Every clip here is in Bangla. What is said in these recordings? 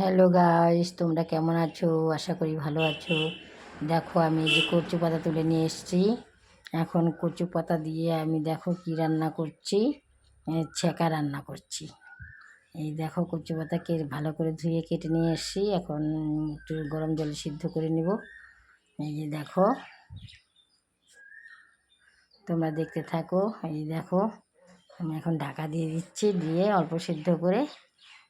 হ্যালো গাইস, তোমরা কেমন আছো? আশা করি ভালো আছো। দেখো, আমি যে কচু পাতা তুলে নিয়ে এসেছি। এখন কচু পাতা দিয়ে আমি দেখো কি রান্না করছি। ছেঁকা রান্না করছি। এই দেখো, কচু পাতা কে ভালো করে ধুয়ে কেটে নিয়ে এসেছি। এখন একটু গরম জলে সিদ্ধ করে নিব। এই যে দেখো, তোমরা দেখতে থাকো। এই দেখো, আমি এখন ঢাকা দিয়ে দিচ্ছি। দিয়ে অল্প সিদ্ধ করে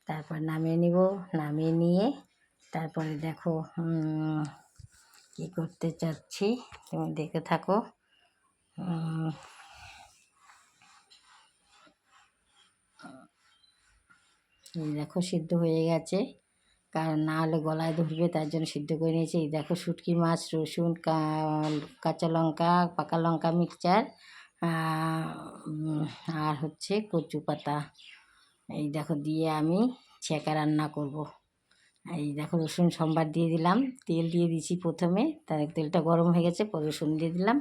তারপর নামিয়ে নিব, নামিয়ে নিয়ে তারপরে দেখো কি করতে চাচ্ছি? তুমি দেখে থাকো। দেখো সিদ্ধ হয়ে গেছে। কারণ না হলে গলায় ধরবে, তার জন্য সিদ্ধ করে নিয়েছি। দেখো শুটকি মাছ, রসুন কাঁচা লঙ্কা, পাকা লঙ্কা মিক্সচার আর হচ্ছে কচু পাতা এই দেখো দিয়ে আমি ছেঁকা রান্না করব। এই দেখো রসুন সম্বার দিয়ে দিলাম, তেল দিয়ে দিয়েছি প্রথমে, তার তেলটা গরম হয়ে গেছে, পরে রসুন দিয়ে দিলাম।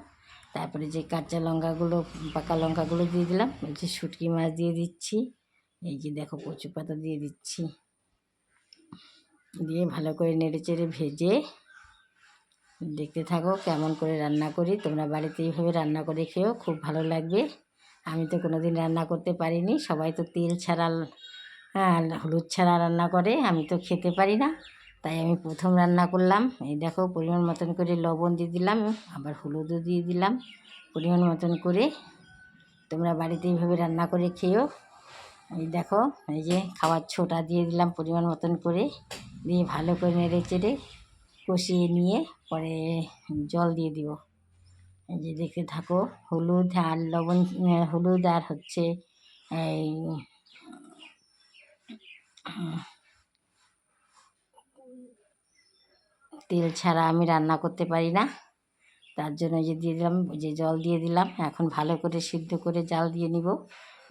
তারপরে যে কাঁচা লঙ্কাগুলো, পাকা লঙ্কাগুলো দিয়ে দিলাম, এই যে শুটকি মাছ দিয়ে দিচ্ছি, এই যে দেখো কচু পাতা দিয়ে দিচ্ছি। দিয়ে ভালো করে নেড়ে চেড়ে ভেজে দেখতে থাকো কেমন করে রান্না করি। তোমরা বাড়িতে এইভাবে রান্না করে খেও খুব ভালো লাগবে। আমি তো কোনো দিন রান্না করতে পারিনি, সবাই তো তেল ছাড়া হ্যাঁ হলুদ ছাড়া রান্না করে, আমি তো খেতে পারি না। তাই আমি প্রথম রান্না করলাম। এই দেখো, পরিমাণ মতন করে লবণ দিয়ে দিলাম, আবার হলুদও দিয়ে দিলাম। পরিমাণ মতন করে তোমরা বাড়িতে এইভাবে রান্না করে খেও এই দেখো, এই যে খাবার ছোটা দিয়ে দিলাম পরিমাণ মতন করে। দিয়ে ভালো করে নেড়ে চেড়ে কষিয়ে নিয়ে পরে জল দিয়ে দিব। এই যে দেখতে থাকো, হলুদ আর লবণ, হলুদ আর হচ্ছে এই তেল ছাড়া আমি রান্না করতে পারি না। তার জন্য যে দিয়ে দিলাম যে জল দিয়ে দিলাম। এখন ভালো করে সিদ্ধ করে জাল দিয়ে নিব।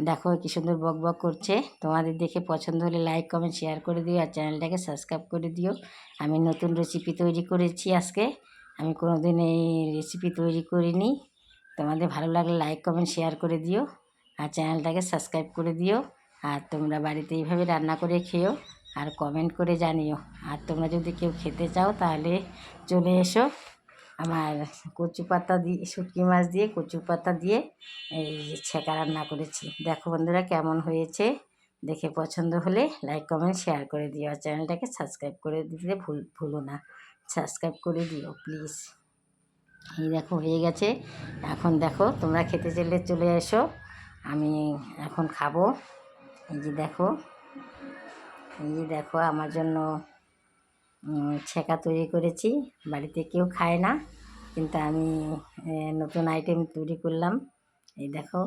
দেখো কি সুন্দর বক বক করছে। তোমাদের দেখে পছন্দ হলে লাইক কমেন্ট শেয়ার করে দিও আর চ্যানেলটাকে সাবস্ক্রাইব করে দিও। আমি নতুন রেসিপি তৈরি করেছি আজকে। আমি কোনো দিন এই রেসিপি তৈরি করিনি। তোমাদের ভালো লাগলে লাইক কমেন্ট শেয়ার করে দিও। আর চ্যানেলটাকে সাবস্ক্রাইব করে দিও। আর তোমরা বাড়িতে এইভাবে রান্না করে খেও আর কমেন্ট করে জানিও। আর তোমরা যদি কেউ খেতে চাও তাহলে চলে এসো আমার কচু পাতা দিয়ে, শুটকি মাছ দিয়ে কচু পাতা দিয়ে এই ছেঁকা রান্না করেছি। দেখো বন্ধুরা কেমন হয়েছে? দেখে পছন্দ হলে লাইক কমেন্ট শেয়ার করে দিও। আর চ্যানেলটাকে সাবস্ক্রাইব করে দিতে ভুল, ভুলো না। সাবস্ক্রাইব করে দিও প্লিজ এই দেখো হয়ে গেছে। এখন দেখো তোমরা খেতে চাইলে চলে এসো। আমি এখন খাব। এই যে দেখো, এই যে দেখো আমার জন্য ছেঁকা তৈরি করেছি। বাড়িতে কেউ খায় না, কিন্তু আমি নতুন আইটেম তৈরি করলাম। এই দেখো,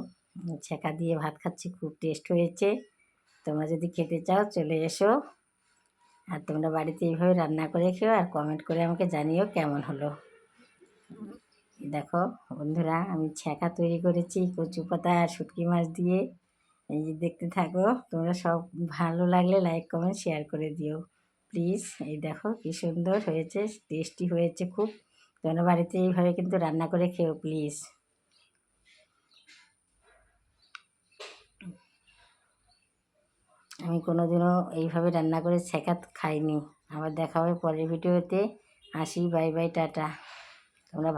ছেঁকা দিয়ে ভাত খাচ্ছি, খুব টেস্ট হয়েছে। তোমরা যদি খেতে চাও, চলে এসো। আর তোমরা বাড়িতে এইভাবে রান্না করে খেও আর কমেন্ট করে আমাকে জানিও কেমন হলো। দেখো, বন্ধুরা, আমি ছেঁকা তৈরি করেছি কচু পাতা আর শুটকি মাছ দিয়ে। এই যে দেখতে থাকো, তোমরা সব ভালো লাগলে লাইক কমেন্ট শেয়ার করে দিও। প্লিজ এই দেখো কি সুন্দর হয়েছে টেস্টি হয়েছে খুব। তোমরা বাড়িতে এইভাবে কিন্তু রান্না করে খেও প্লিজ আমি কোনোদিনও এইভাবে রান্না করে ছেঁকা খাইনি। আবার দেখা হবে পরের ভিডিওতে। আসি বাই বাই টাটা। তোমরা